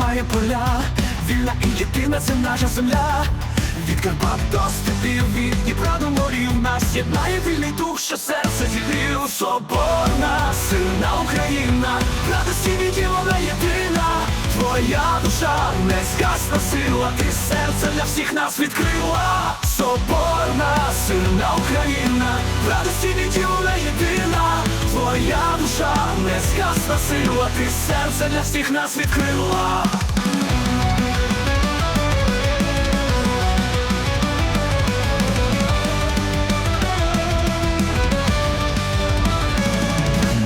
займає поля, вільна і це наша земля. Від Карпат до степів, від Дніпра до морів нас єднає вільний дух, що серце зігрів Соборна, сильна Україна, радості від вона єдина, твоя душа не згасна сила, ти серце для всіх нас відкрила. Соборна, сильна Україна, радості від згасна сила, ти серце для всіх нас відкрила.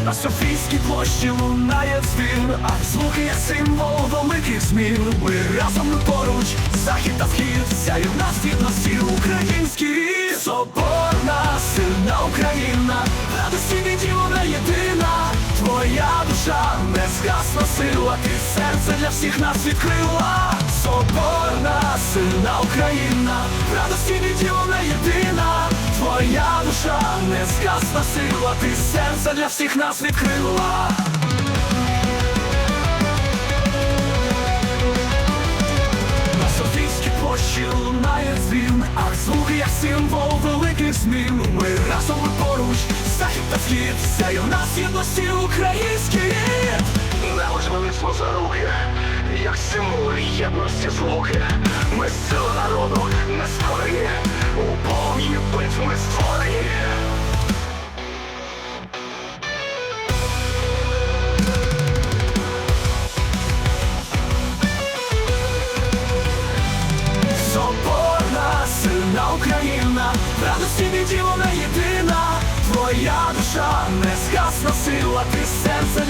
На Софійській площі лунає дзвін, а звуки є символ великих змін. Ми разом поруч, захід та схід, сяє в нас єдності український рід. Соборна, сильна Україна, радості від вона єдина. Твоя душа не згасна сила, ти серце для всіх нас відкрила. Соборна, сильна Україна, радості від єдина. Твоя душа не згасна сила, ти серце для всіх нас відкрила. Як символ великих змін. Ми разом ми поруч, захід та схід, сяє в нас єдності українські. Неважливість за руки, як символ єдності звуки. Ми сила народу не створені, у повній битв ми створені.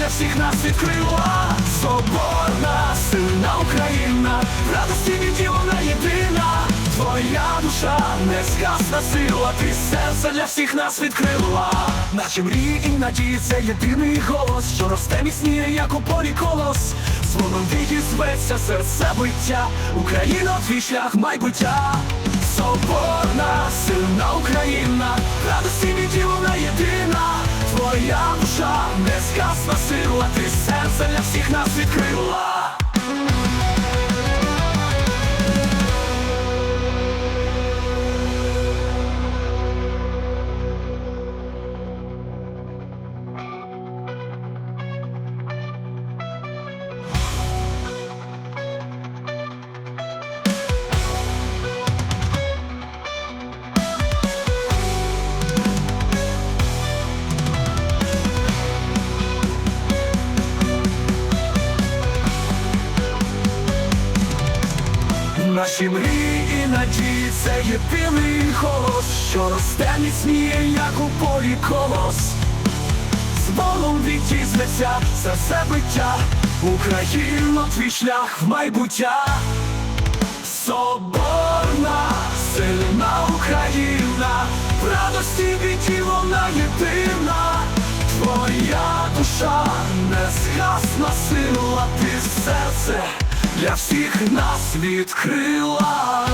Для всіх нас відкрила. Соборна, сильна Україна, радості від вона єдина, твоя душа не згасна сила, ти серце для всіх нас відкрила. Наші мрії і надії це єдиний голос, що росте міцніє, як у полі колос. Звоном віки зветься серце биття, Україна твій шлях майбуття. Соборна, сильна Україна, Наші мрії і надії це єдиний голос, що росте міцніє, як у полі колос. З болом відізветься серце биття, Україно, твій шлях в майбуття. Соборна, сильна Україна, в радості віті вона єдина, твоя душа не згасна сила, ти серце для всіх нас відкрила.